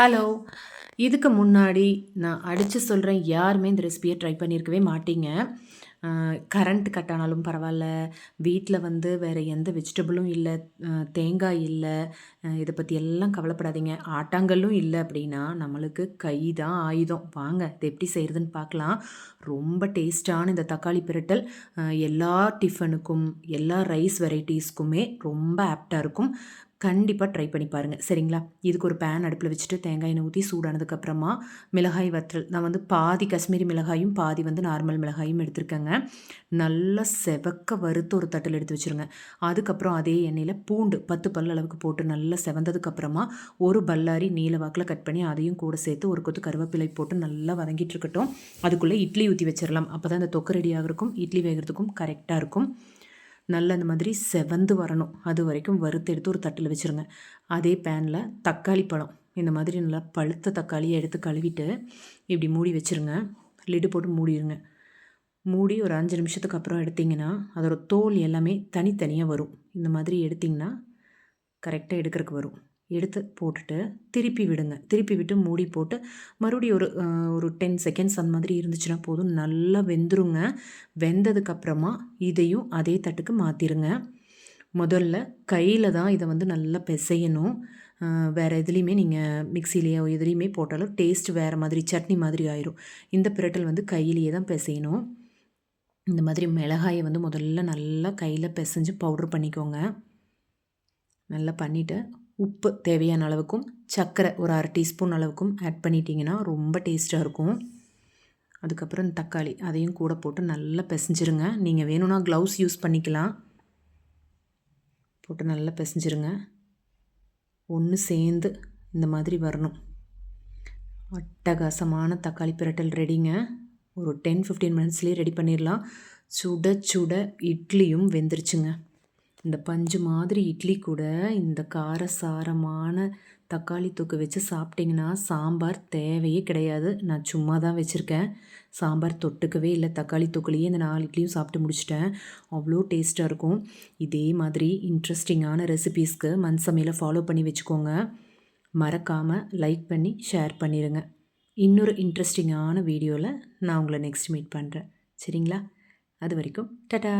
Hello இதுக்கு முன்னாடி நான் அடித்து சொல்கிறேன் யாருமே இந்த ரெசிபியை ட்ரை பண்ணியிருக்கவே மாட்டீங்க. கரண்ட் கட் ஆனாலும் பரவாயில்ல வீட்டில் வந்து வேறு எந்த வெஜிடபிளும் இல்லை தேங்காய் இல்லை இதை பற்றி எல்லாம் கவலைப்படாதீங்க. ஆட்டாங்கல்லும் இல்லை அப்படின்னா நம்மளுக்கு கை தான் ஆயுதம். வாங்க இது எப்படி செய்கிறதுன்னு பார்க்கலாம். ரொம்ப டேஸ்டான இந்த தக்காளி பிரட்டல். எல்லா டிஃபனுக்கும் எல்லா ரைஸ் வெரைட்டிஸ்க்குமே ரொம்ப ஆப்டாக இருக்கும். கண்டிப்பாக ட்ரை பண்ணி பாருங்கள் சரிங்களா? இதுக்கு ஒரு பேன் அடுப்பில் வச்சுட்டு தேங்காய் எண்ணெய் ஊற்றி சூடானதுக்கப்புறமா மிளகாய் வற்றல் நான் வந்து பாதி காஷ்மீரி மிளகாயும் பாதி வந்து நார்மல் மிளகாயும் எடுத்திருக்கேங்க. நல்லா செவக்க வறுத்து ஒரு தட்டில் எடுத்து வச்சுருங்க. அதுக்கப்புறம் அதே எண்ணெயில் பூண்டு பத்து பல் அளவுக்கு போட்டு நல்லா செவந்ததுக்கப்புறமா ஒரு பல்லாரி நீல வாக்கில் கட் பண்ணி அதையும் கூட சேர்த்து ஒரு கொத்து கருவேப்பிலை போட்டு நல்லா வதங்கிட்டு இருக்கட்டும். அதுக்குள்ளே இட்லி ஊற்றி வச்சிடலாம் அப்போ தான் இந்த தொக்கு ரெடியாக இருக்கும் இட்லி வேகிறதுக்கும் கரெக்டாக இருக்கும். நல்ல அந்த மாதிரி செவந்து வரணும். அது வரைக்கும் வறுத்தெடுத்து ஒரு தட்டில் வச்சுருங்க. அதே பேனில் தக்காளி பழம். இந்த மாதிரி நல்லா பழுத்த தக்காளியை எடுத்து கழுவிட்டு இப்படி மூடி வச்சுருங்க. லிடு போட்டு மூடிடுங்க மூடி ஒரு அஞ்சு நிமிஷத்துக்கு அப்புறம் எடுத்திங்கன்னா அதோடய தோல் எல்லாமே தனித்தனியாக வரும். இந்த மாதிரி எடுத்திங்கன்னா கரெக்டாக எடுக்கிறதுக்கு வரும். எடுத்து போட்டுட்டு திருப்பி விடுங்க. திருப்பி விட்டு மூடி போட்டு மறுபடியும் ஒரு ஒரு டென் செகண்ட்ஸ் அந்த மாதிரி இருந்துச்சுன்னா போதும். நல்லா வெந்துருங்க. வெந்ததுக்கப்புறமா இதையும் அதே தட்டுக்கு மாற்றிடுங்க முதல்ல கையில் தான் இதை வந்து நல்லா பிசையணும். வேறு எதுலேயுமே நீங்கள் மிக்சிலேயோ எதுலேயுமே போட்டாலும் டேஸ்ட் வேறு மாதிரி சட்னி மாதிரி ஆயிரும். இந்த பிரட்டல் வந்து கையிலேயே தான் பிசையணும். இந்த மாதிரி மிளகாயை வந்து முதல்ல நல்லா கையில் பிசைஞ்சு பவுட்ரு பண்ணிக்கோங்க. நல்லா பண்ணிவிட்டு உப்பு தேவையான அளவுக்கும் சர்க்கரை ஒரு அரை டீஸ்பூன் அளவுக்கும் ஆட் பண்ணிட்டீங்கன்னா ரொம்ப டேஸ்ட்டாக இருக்கும். அதுக்கப்புறம் தக்காளி அதையும் கூட போட்டு நல்லா பிசைஞ்சிருங்க. நீங்கள் வேணும்னா க்ளவுஸ் யூஸ் பண்ணிக்கலாம். போட்டு நல்லா பிசைஞ்சிருங்க. ஒன்று சேர்ந்து இந்த மாதிரி வரணும். அட்டகாசமான தக்காளி பிரட்டல் ரெடிங்க ஒரு டென் ஃபிஃப்டீன் மினிட்ஸ்லேயே ரெடி பண்ணிடலாம் சுட சுட இட்லியும் வெந்துருச்சுங்க. இந்த பஞ்சு மாதிரி இட்லி கூட இந்த காரசாரமான தக்காளி தொக்கு வச்சு சாப்பிட்டிங்கன்னா சாம்பார் தேவையே கிடையாது. நான் சும்மா தான் வச்சுருக்கேன். சாம்பார் தொட்டுக்கவே இல்லை. தக்காளி தொக்குலேயே இந்த நாலு இட்லியும் சாப்பிட்டு முடிச்சிட்டேன். அவ்வளோ டேஸ்ட்டாக இருக்கும். இதே மாதிரி இன்ட்ரெஸ்டிங்கான ரெசிபீஸ்க்கு மண் சமையலை ஃபாலோ பண்ணி வச்சுக்கோங்க. மறக்காமல் லைக் பண்ணி ஷேர் பண்ணிடுங்க இன்னொரு இன்ட்ரெஸ்டிங்கான வீடியோவில் நான் உங்களை நெக்ஸ்ட் மீட் பண்ணுறேன் சரிங்களா? அது வரைக்கும் டட்டா